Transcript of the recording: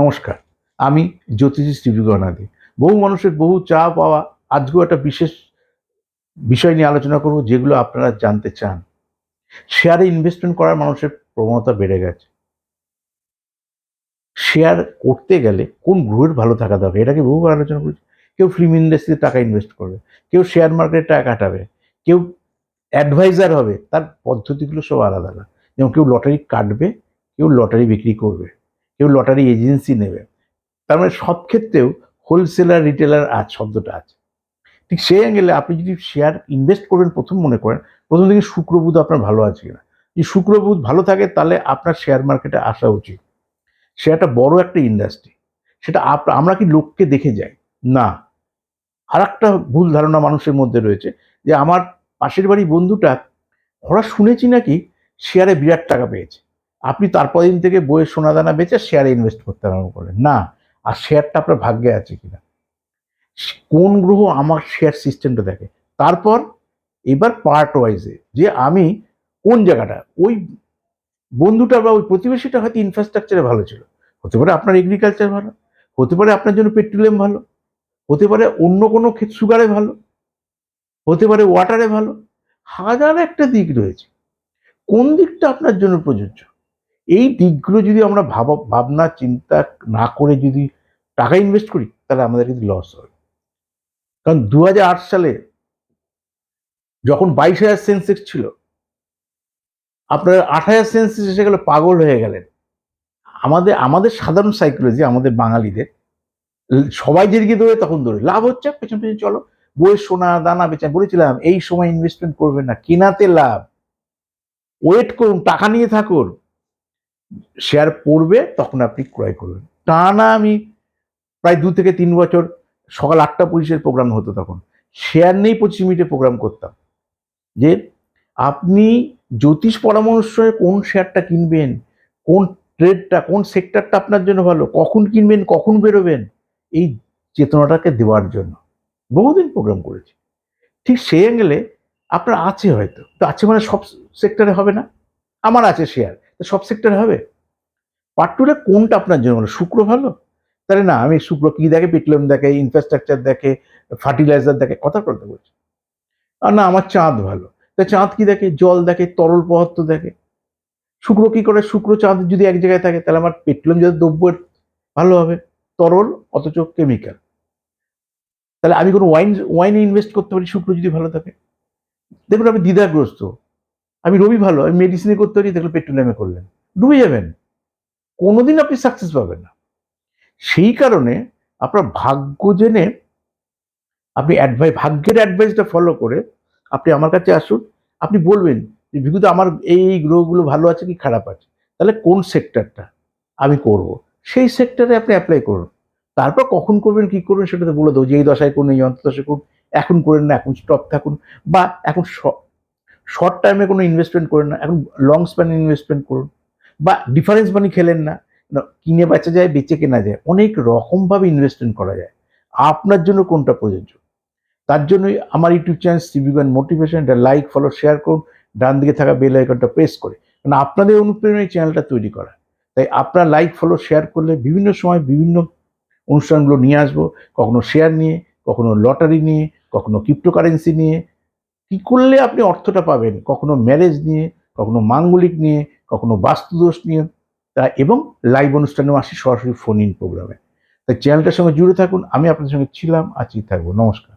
নমস্কার, আমি জ্যোতিষী শ্রীবিগণাদি বহু মানুষের বহু চা পাওয়া আজকেও একটা বিশেষ বিষয় নিয়ে আলোচনা করব, যেগুলো আপনারা জানতে চান। শেয়ারে ইনভেস্টমেন্ট করার মানুষের প্রবণতা বেড়ে গেছে। শেয়ার করতে গেলে কোন গ্রহের ভালো থাকা দরকার? এটাকে বহুবার আলোচনা করেছি। কেউ ফিল্ম ইন্ডাস্ট্রিতে টাকা ইনভেস্ট করবে, কেউ শেয়ার মার্কেটে টাকা কাটাবে, কেউ অ্যাডভাইজার হবে, তার পদ্ধতিগুলো সব আলাদা আলাদা। যেমন কেউ লটারি কাটবে, কেউ লটারি বিক্রি করবে। কেউ লটারি এজেন্সি নেবে। তার মানে সব ক্ষেত্রেও হোলসেলার রিটেলার আজ শব্দটা আছে। ঠিক সেই অ্যাঙ্গেলে আপনি যদি শেয়ার ইনভেস্ট করবেন প্রথম মনে করেন, প্রথম থেকে শুক্র বুধ আপনার ভালো আছে কিনা। যদি শুক্র বুধ ভালো থাকে তাহলে আপনার শেয়ার মার্কেটে আসা উচিত। শেয়ারটা বড় একটা ইন্ডাস্ট্রি সেটা আমরা কি লোককে দেখে যাই? না। আর একটা ভুল ধারণা মানুষের মধ্যে রয়েছে যে আমার পাশের বাড়ি বন্ধুটা, ওরা শুনেছি নাকি শেয়ারে বিরাট টাকা পেয়েছে। আপনি তারপর দিন থেকে বইয়ের সোনাদানা বেচে শেয়ারে ইনভেস্ট করতে আরম্ভ করেন না, আর শেয়ারটা আপনার ভাগ্যে আছে কিনা? কোন গ্রহ আমার শেয়ার সিস্টেমটা দেখে? তারপর এবার পার্ট ওয়াইজে যে আমি কোন জায়গাটা, ওই বন্ধুটা বা ওই প্রতিবেশীটা হয়তো ইনফ্রাস্ট্রাকচারে ভালো ছিল। হতে পারে আপনার এগ্রিকালচার ভালো, হতে পারে আপনার জন্য পেট্রোলিয়াম ভালো, হতে পারে অন্য কোনো ক্ষেত সুগারে ভালো, হতে পারে ওয়াটারে ভালো, হাজার একটা দিক রয়েছে। কোন দিকটা আপনার জন্য প্রযোজ্য? এই দিকগুলো যদি আমরা ভাব, ভাবনা, চিন্তা না করে যদি টাকা ইনভেস্ট করি, তাহলে আমাদের কিন্তু লস হবে। কারণ দু হাজার আট সালে যখন বাইশ হাজার সেন্সেক্স ছিল, আপনার আট হাজার সেন্সেক্স এসে গেলে পাগল হয়ে গেলেন। আমাদের আমাদের সাধারণ সাইকোলজি আমাদের বাঙালিদের, সবাই যেদিকে দৌড়ে তখন দৌড়ে। লাভ হচ্ছে, পেছন পেছন চলো। বইয়ের সোনা, দানা বেচা, বলেছিলাম, এই সময় ইনভেস্টমেন্ট করবেন না, কেনাতে লাভ। ওয়েট করুন, টাকা নিয়ে থাকুন। শেয়ার পড়বে, তখন আপনি ক্রয় করবেন। টানা আমি প্রায় দু থেকে তিন বছর, সকাল আটটা পঁচিশের প্রোগ্রাম হতো তখন। শেয়ার নেই পঁচিশ মিনিটে প্রোগ্রাম করতাম। যে আপনি জ্যোতিষ পরামর্শ কোন শেয়ারটা কিনবেন, কোন ট্রেডটা কোন সেক্টরটা আপনার জন্য ভালো, কখন কিনবেন, কখন বেরোবেন, এই চেতনাটাকে দেওয়ার জন্য। বহুদিন প্রোগ্রাম করেছি। ঠিক সেই অ্যাঙ্গেলে আপনার আছে হয়তো। তো আছে মানে সব সেক্টরে হবে না? আমার আছে শেয়ার সব সেক্টরে হবে। পার্টুরে কোনটা আপনার জন্য ভালো শুক্র ভালো? তাহলে না, আমি শুক্র কি দেখে? পেট্রোলিয়াম দেখে ইনফ্রাস্ট্রাকচার দেখে ফার্টিলাইজার দেখে, কথা বলতে বলছি। আর না, আমার চাঁদ ভালো। তা চাঁদ কি দেখে? জল দেখে, তরল পদার্থ দেখে। শুক্র কি করে? শুক্র চাঁদ যদি এক জায়গায় থাকে, তাহলে আমার পেট্রোলিয়াম যদি দ্রব্যের ভালো হবে। তরল, অথচ কেমিক্যাল তাহলে আমি কোনো ওয়াইন ওয়াইনে ইনভেস্ট করতে পারি, শুক্র যদি ভালো থাকে। দেখুন, আমি দ্বিধাগ্রস্ত। আমি রবি ভালো, আমি মেডিসিনে করতে পারি দেখুন পেট্রোলিয়ামে করলেন। ডুবে যাবেন। কোনোদিন আপনি সাকসেস পাবেন না। সেই কারণে আপনার ভাগ্য জেনে আপনি অ্যাডভাইস ভাগ্যের অ্যাডভাইসটা ফলো করে আপনি আমার কাছে আসুন। আপনি বলবেন যে বিগত আমার এই গ্রহগুলো ভালো আছে কি খারাপ আছে? তাহলে কোন সেক্টরটা আমি করব? সেই সেক্টরে আপনি অ্যাপ্লাই করুন। তারপর কখন করবেন, কি করবেন, সেটা তো বলে দেবো যে, এই দশায় করুন, এই অন্তদশায় করুন, এখন করেন না, এখন স্টপ থাকুন বা এখন শর্ট টাইমে কোনো ইনভেস্টমেন্ট করেন না। এখন লং স্প্যান ইনভেস্টমেন্ট করুন। বা ডিফারেন্স মানি খেলেন না। কিনে বেচা যায়, বেচে কেনা যায়। অনেক রকমভাবে ইনভেস্টমেন্ট করা যায়। আপনার জন্য কোনটা প্রযোজ্য? তার জন্যই আমার ইউটিউব চ্যানেল সিবিগান মোটিভেশন এটা লাইক ফলো শেয়ার করুন। ডান দিকে থাকা বেল আইকনটা প্রেস করে। কারণ আপনাদের অনুপ্রেরণায় চ্যানেলটা তৈরি করা। তাই আপনার লাইক ফলো শেয়ার করলে বিভিন্ন সময় বিভিন্ন অনুষ্ঠানগুলো নিয়ে আসব। কখনো শেয়ার নিয়ে, কখনো লটারি নিয়ে, কখনো ক্রিপ্টোকারেন্সি নিয়ে কি করলে আপনি অর্থটা পাবেন? কখনো ম্যারেজ নিয়ে, কখনো মাঙ্গলিক নিয়ে, কখনো বাস্তুদোষ নিয়ে, তা এবং লাইভ অনুষ্ঠানেও আসি সরাসরি ফোন ইন প্রোগ্রামে তাই চ্যানেলটার সঙ্গে জুড়ে থাকুন, আমি আপনাদের সঙ্গে ছিলাম আছি থাকব। নমস্কার।